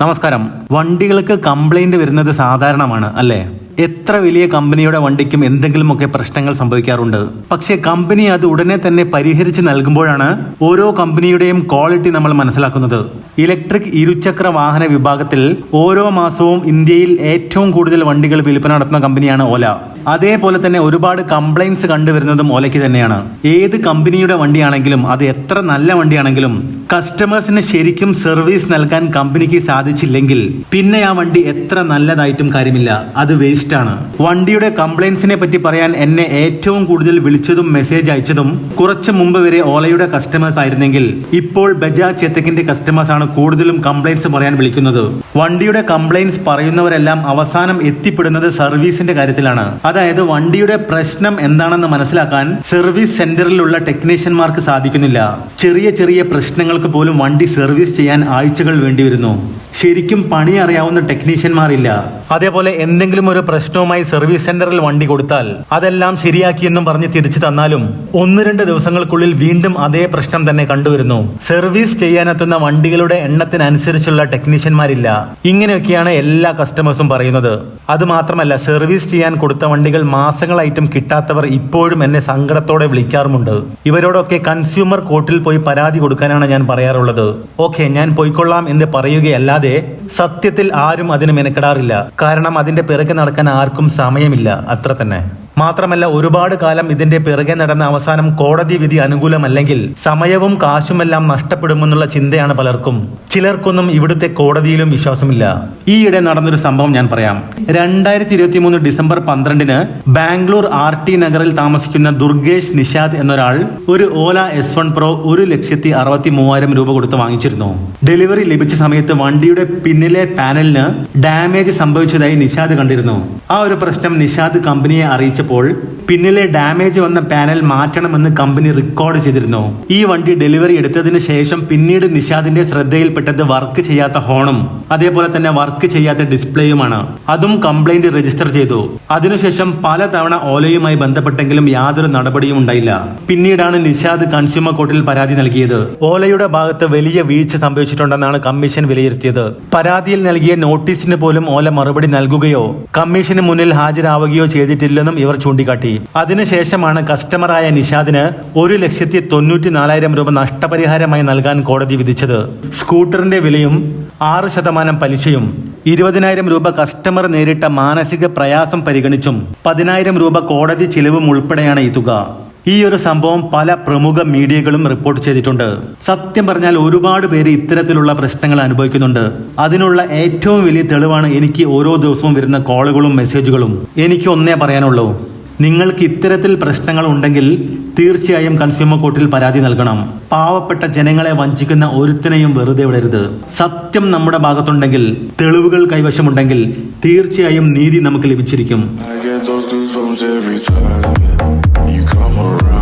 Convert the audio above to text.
നമസ്കാരം. വണ്ടികൾക്ക് കംപ്ലൈന്റ് വരുന്നത് സാധാരണമാണ് അല്ലേ? എത്ര വലിയ കമ്പനിയുടെ വണ്ടിക്കും എന്തെങ്കിലുമൊക്കെ പ്രശ്നങ്ങൾ സംഭവിക്കാറുണ്ട്. പക്ഷേ കമ്പനി അത് ഉടനെ തന്നെ പരിഹരിച്ച് നൽകുമ്പോഴാണ് ഓരോ കമ്പനിയുടെയും ക്വാളിറ്റി നമ്മൾ മനസ്സിലാക്കുന്നത്. ഇലക്ട്രിക് ഇരുചക്ര വാഹന വിഭാഗത്തിൽ ഓരോ മാസവും ഇന്ത്യയിൽ ഏറ്റവും കൂടുതൽ വണ്ടികൾ വിൽപ്പന നടത്തുന്ന കമ്പനിയാണ് ഓല. അതേപോലെ തന്നെ ഒരുപാട് കംപ്ലൈൻസ് കണ്ടുവരുന്നതും ഓലയ്ക്ക് തന്നെയാണ്. ഏത് കമ്പനിയുടെ വണ്ടിയാണെങ്കിലും അത് എത്ര നല്ല വണ്ടിയാണെങ്കിലും കസ്റ്റമേഴ്സിന് ശരിക്കും സർവീസ് നൽകാൻ കമ്പനിക്ക് സാധിച്ചില്ലെങ്കിൽ പിന്നെ ആ വണ്ടി എത്ര നല്ലതായിട്ടും കാര്യമില്ല. അത് വേസ്റ്റ് ആണ് വണ്ടിയുടെ കംപ്ലൈൻസിനെ പറ്റി പറയാൻ എന്നെ ഏറ്റവും കൂടുതൽ വിളിച്ചതും മെസ്സേജ് അയച്ചതും കുറച്ച് മുമ്പ് വരെ ഓലയുടെ കസ്റ്റമേഴ്സ് ആയിരുന്നെങ്കിൽ ഇപ്പോൾ ബജാജ് ചേത്തക്കിന്റെ കസ്റ്റമേഴ്സ് ആണ് കൂടുതലും കംപ്ലൈൻസ് പറയാൻ വിളിക്കുന്നത്. വണ്ടിയുടെ കംപ്ലൈൻസ് പറയുന്നവരെല്ലാം അവസാനം എത്തിപ്പെടുന്നത് സർവീസിന്റെ കാര്യത്തിലാണ്. അതായത് വണ്ടിയുടെ പ്രശ്നം എന്താണെന്ന് മനസ്സിലാക്കാൻ സർവീസ് സെന്ററിലുള്ള ടെക്നീഷ്യന്മാർക്ക് സാധിക്കുന്നില്ല. ചെറിയ ചെറിയ പ്രശ്നങ്ങൾക്ക് പോലും വണ്ടി സർവീസ് ചെയ്യാൻ ആഴ്ചകൾ വേണ്ടിവരുന്നു. ശരിക്കും പണി അറിയാവുന്ന ടെക്നീഷ്യന്മാരില്ല അതേപോലെ എന്തെങ്കിലും ഒരു പ്രശ്നവുമായി സർവീസ് സെന്ററിൽ വണ്ടി കൊടുത്താൽ അതെല്ലാം ശരിയാക്കിയെന്നും പറഞ്ഞ് തിരിച്ചു തന്നാലും ഒന്ന് രണ്ട് ദിവസങ്ങൾക്കുള്ളിൽ വീണ്ടും അതേ പ്രശ്നം തന്നെ കണ്ടുവരുന്നു. സർവീസ് ചെയ്യാനെത്തുന്ന വണ്ടികളുടെ എണ്ണത്തിനനുസരിച്ചുള്ള ടെക്നീഷ്യന്മാരില്ല. ഇങ്ങനെയൊക്കെയാണ് എല്ലാ കസ്റ്റമേഴ്സും പറയുന്നത്. അത് മാത്രമല്ല സർവീസ് ചെയ്യാൻ കൊടുത്ത വണ്ടികൾ മാസങ്ങളായിട്ടും കിട്ടാത്തവർ ഇപ്പോഴും എന്നെ സങ്കടത്തോടെ വിളിക്കാറുമുണ്ട്. ഇവരോടൊക്കെ കൺസ്യൂമർ കോർട്ടിൽ പോയി പരാതി കൊടുക്കാനാണ് ഞാൻ പറയാറുള്ളത്. ഓക്കെ ഞാൻ പോയിക്കൊള്ളാം എന്ന് പറയുകയല്ലാതെ സത്യത്തിൽ ആരും അതിന് മെനക്കെടാറില്ല. കാരണം അതിന്റെ പിറകെ നടക്കാൻ ആർക്കും സമയമില്ല അത്ര തന്നെ. മാത്രമല്ല ഒരുപാട് കാലം ഇതിന്റെ പിറകെ നടന്ന അവസാനം കോടതി വിധി അനുകൂലമല്ലെങ്കിൽ സമയവും കാശുമെല്ലാം നഷ്ടപ്പെടുമെന്നുള്ള ചിന്തയാണ് പലർക്കും. ചിലർക്കൊന്നും ഇവിടുത്തെ കോടതിയിലും വിശ്വാസമില്ല. ഈയിടെ നടന്നൊരു സംഭവം ഞാൻ പറയാം. രണ്ടായിരത്തി ഇരുപത്തി മൂന്ന് ഡിസംബർ പന്ത്രണ്ടിന് ബാംഗ്ലൂർ ആർ ടി നഗറിൽ താമസിക്കുന്ന ദുർഗേഷ് നിഷാദ് എന്നൊരാൾ ഒരു ഓല എസ് വൺ പ്രോ ഒരു ലക്ഷത്തി അറുപത്തി മൂവായിരം രൂപ കൊടുത്ത് വാങ്ങിച്ചിരുന്നു. ഡെലിവറി ലഭിച്ച സമയത്ത് വണ്ടിയുടെ പിന്നിലെ പാനലിന് ഡാമേജ് സംഭവിച്ചതായി നിഷാദ് കണ്ടിരുന്നു. ആ ഒരു പ്രശ്നം നിഷാദ് കമ്പനിയെ അറിയിച്ചപ്പോൾ പിന്നിലെ ഡാമേജ് വന്ന പാനൽ മാറ്റണമെന്ന് കമ്പനി റെക്കോർഡ് ചെയ്തിരുന്നു. ഈ വണ്ടി ഡെലിവറി എടുത്തതിന് ശേഷം പിന്നീട് നിഷാദിന്റെ ശ്രദ്ധയിൽപ്പെട്ടത് വർക്ക് ചെയ്യാത്ത ഹോണും അതേപോലെ തന്നെ വർക്ക് ചെയ്യാത്ത ഡിസ്പ്ലേയുമാണ്. അതും കംപ്ലൈന്റ് രജിസ്റ്റർ ചെയ്തു. അതിനുശേഷം പലതവണ ഓലയുമായി ബന്ധപ്പെട്ടെങ്കിലും യാതൊരു നടപടിയും ഉണ്ടായില്ല. പിന്നീടാണ് നിഷാദ് കൺസ്യൂമർ കോർട്ടിൽ പരാതി നൽകിയത്. ഓലയുടെ ഭാഗത്ത് വലിയ വീഴ്ച സംഭവിച്ചിട്ടുണ്ടെന്നാണ് കമ്മീഷൻ വിലയിരുത്തിയത്. പരാതിയിൽ നൽകിയ നോട്ടീസിന് പോലും ഓല മറുപടി നൽകുകയോ കമ്മീഷന് മുന്നിൽ ഹാജരാവുകയോ ചെയ്തിട്ടില്ലെന്നും ഇവർ ചൂണ്ടിക്കാട്ടി. അതിനുശേഷമാണ് കസ്റ്റമറായ നിഷാദിന് ഒരു ലക്ഷത്തി തൊണ്ണൂറ്റി നാലായിരം രൂപ നഷ്ടപരിഹാരമായി നൽകാൻ കോടതി വിധിച്ചത്. സ്കൂട്ടറിന്റെ വിലയും ആറ് ശതമാനം പലിശയും ഇരുപതിനായിരം രൂപ കസ്റ്റമർ നേരിട്ട മാനസിക പ്രയാസം പരിഗണിച്ചും പതിനായിരം രൂപ കോടതി ചിലവും ഉൾപ്പെടെയാണ് ഈ തുക. ഈ ഒരു സംഭവം പല പ്രമുഖ മീഡിയകളും റിപ്പോർട്ട് ചെയ്തിട്ടുണ്ട്. സത്യം പറഞ്ഞാൽ ഒരുപാട് പേര് ഇത്തരത്തിലുള്ള പ്രശ്നങ്ങൾ അനുഭവിക്കുന്നുണ്ട്. അതിനുള്ള ഏറ്റവും വലിയ തെളിവാണ് എനിക്ക് ഓരോ ദിവസവും വരുന്ന കോളുകളും മെസ്സേജുകളും. എനിക്ക് ഒന്നേ പറയാനുള്ളൂ. നിങ്ങൾക്ക് ഇത്തരത്തിൽ പ്രശ്നങ്ങൾ ഉണ്ടെങ്കിൽ തീർച്ചയായും കൺസ്യൂമർ കോർട്ടിൽ പരാതി നൽകണം. പാവപ്പെട്ട ജനങ്ങളെ വഞ്ചിക്കുന്ന ഒരുത്തിനെയും വെറുതെ വിടരുത്. സത്യം നമ്മുടെ ഭാഗത്തുണ്ടെങ്കിൽ തെളിവുകൾ കൈവശമുണ്ടെങ്കിൽ തീർച്ചയായും നീതി നമുക്ക് ലഭിച്ചിരിക്കും. I'm around.